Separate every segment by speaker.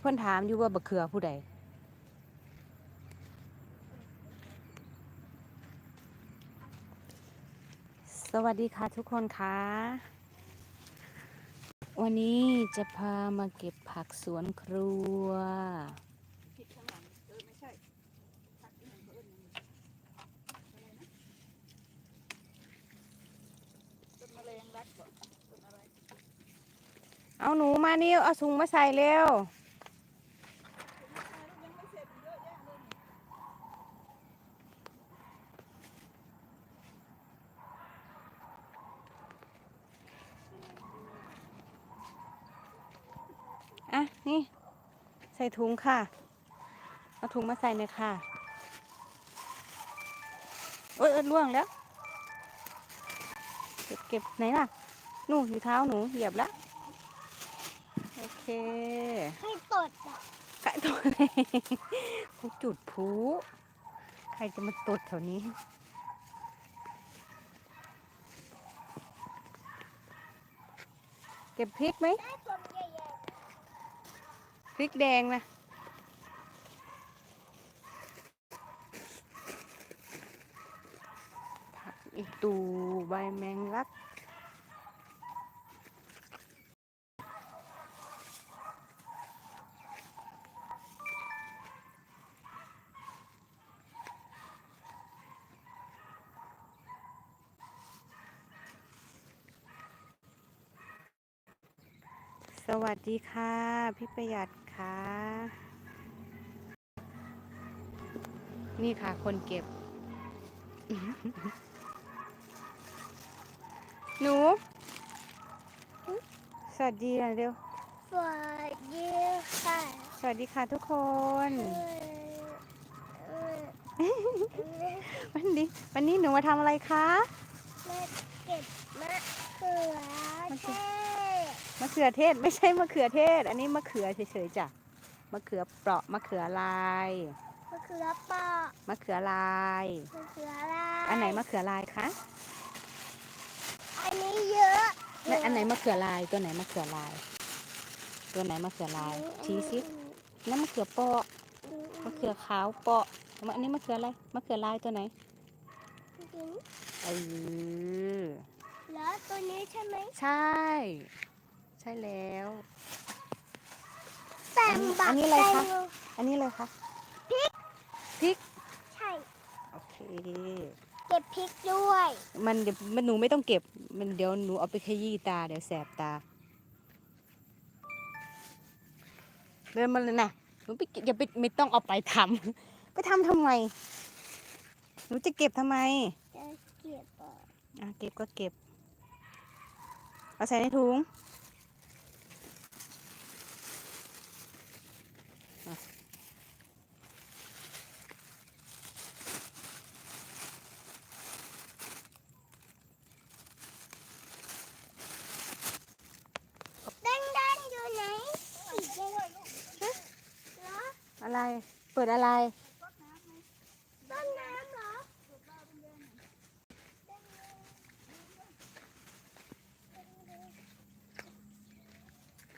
Speaker 1: เพิ่นถามอยู่ว่าบักเขือผู้ใดสวัสดีค่ะทุกคนคะวันนี้จะพามาเก็บผักสวนครัว
Speaker 2: เอาหยังอะไรนะต้นมะเร็งรัดบ่ต้นอะไร
Speaker 1: เอาหนูมานี่เอาถุงมาใส่เร็ว
Speaker 2: ยังไม่เสร็จเยอะแยะเลยนี่
Speaker 1: อะ นี่ใส่ถุงค่ะ เอาถุงมาใส่เลยค่ะ โอ้ยเอ้ยล่วงแล้ว เก็บเก็บไหนล่ะ นู่นอยู่เท้าหนูเหยียบแล้วโอเค
Speaker 3: ให้ตดอะ
Speaker 1: ไก่ตัวไหนเขาจุดพลุใครจะมาตดแถวนี้เก็บพริกไหม
Speaker 3: ได้ผมใหญ่
Speaker 1: พริกแดงนะผักอีตูใบแมงลัก วัสดีค่ะ พี่ประหยัดค่ะ นี่ค่ะ คนเก็บ หนู สวัสดีหน่อยเร็ว
Speaker 3: ๆสวัสดีค่ะ
Speaker 1: สวัสดีค่ะทุกคน
Speaker 3: เออเออเออ
Speaker 1: วันนี้ วันนี้หนูมาทำอะไรคะ
Speaker 3: มาเก็บมะเขือเทศ
Speaker 1: มะเขือเทศไม่ใช่มะเขือเทศ อันนี้มะเขือเฉยๆจ้ะมะเขือเปราะมะเขือลาย
Speaker 3: มะเขือเปาะ
Speaker 1: มะเขือลาย
Speaker 3: มะเขือลาย
Speaker 1: อันไหนมะเขือลายคะ
Speaker 3: อันนี้เยอะ
Speaker 1: และอันไหนมะเขือลายตัวไหนมะเขือลาย ตัวไหนมะเขือลายชี้สินั่นมะเขือเปาะมะเขือขาวเปาะอันนี้มะเขืออะไรมะเขือลายตัวไหนเออ
Speaker 3: แล้วตัวนี้ใช่ไหม
Speaker 1: ใช่ใช่แล้ว
Speaker 3: แต่
Speaker 1: อันนี้
Speaker 3: บั
Speaker 1: อั
Speaker 3: ก
Speaker 1: นนี้อะไร
Speaker 3: แตง
Speaker 1: คะ
Speaker 3: โม
Speaker 1: อันนี้เลยคะพริก พริก
Speaker 3: ใช่
Speaker 1: โอเค
Speaker 3: เก็บพริกด้วย
Speaker 1: มันเดี๋ยวมันหนูไม่ต้องเก็บ มันเดี๋ยวหนูเอาไปขยี้ตา เดี๋ยวแสบตา เดินมาเลยนะหนูไปเก็บอย่าไปไม่ต้องเอาไปทำ ไปทำทำไม หนูจะเก็บทำไม
Speaker 3: จะเก็บอะ
Speaker 1: อะเก็บก็เก็บ เอาใส่ในถุงอะ
Speaker 3: แดงแดงๆอยู่ไหนสีแดงฮะเหรอ
Speaker 1: อะไร เปิดอะไร
Speaker 3: ต้นน้ำเหรอ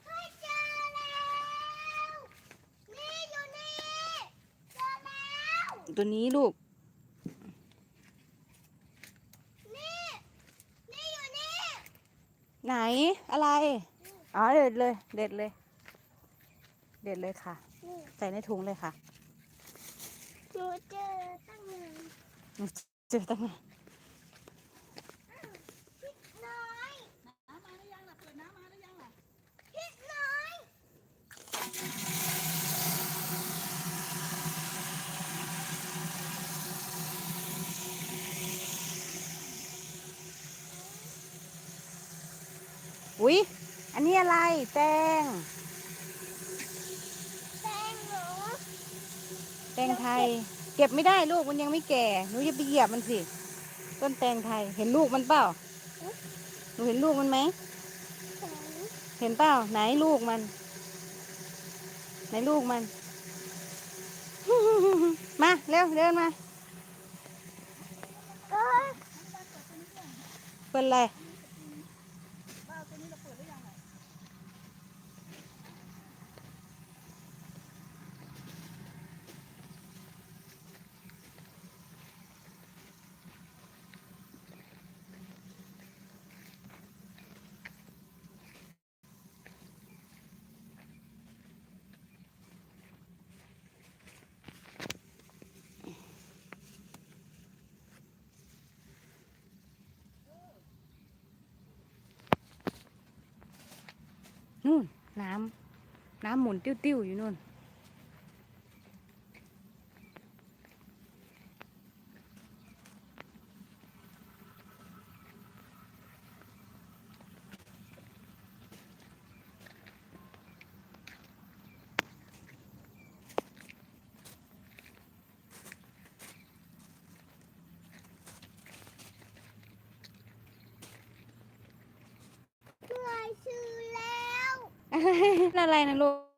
Speaker 3: เฮ้ยเจอแล้วนี่อยู่นี่เจอแล้ว
Speaker 1: ตัวนี้ลูก
Speaker 3: นี่ นี่อยู่นี่
Speaker 1: ไหน อะไร อ๋อ เด็ดเลย เด็ดเลย เด็ดเลยค่ะ
Speaker 3: นี่
Speaker 1: ใส่ในถุงเลยค่ะ
Speaker 3: หนูเจอตั้งนาน
Speaker 1: เจอตั้งนาน
Speaker 3: พิษน้อย
Speaker 2: น้ำมาหรือยังล่ะเปิดน้ำมาหรือยังล่ะ
Speaker 3: พิษน้อย
Speaker 1: อุ๊ย อันนี้อะไรแตง
Speaker 3: แตงหนู
Speaker 1: แตงไทย เก็บไม่ได้ลูกมันยังไม่แก่หนูอย่าไปเหยียบมันสิ ต้นแตงไทย เห็นลูกมันเปล่าหนูเห็นลูกมันไหม เห็นเปล่าไหนลูกมัน ไหนลูกมัน มาเร็วเดินมา
Speaker 3: เอ้ย
Speaker 1: เปิดอะไร
Speaker 2: บ้าตัวนี้เราเปิดหรือยังล่ะ
Speaker 1: นู่นน้ำน้ำหมุนติ้วๆอยู่นู่น
Speaker 3: เหนื่อยชื่อแล้ว
Speaker 1: อะไรนะลูก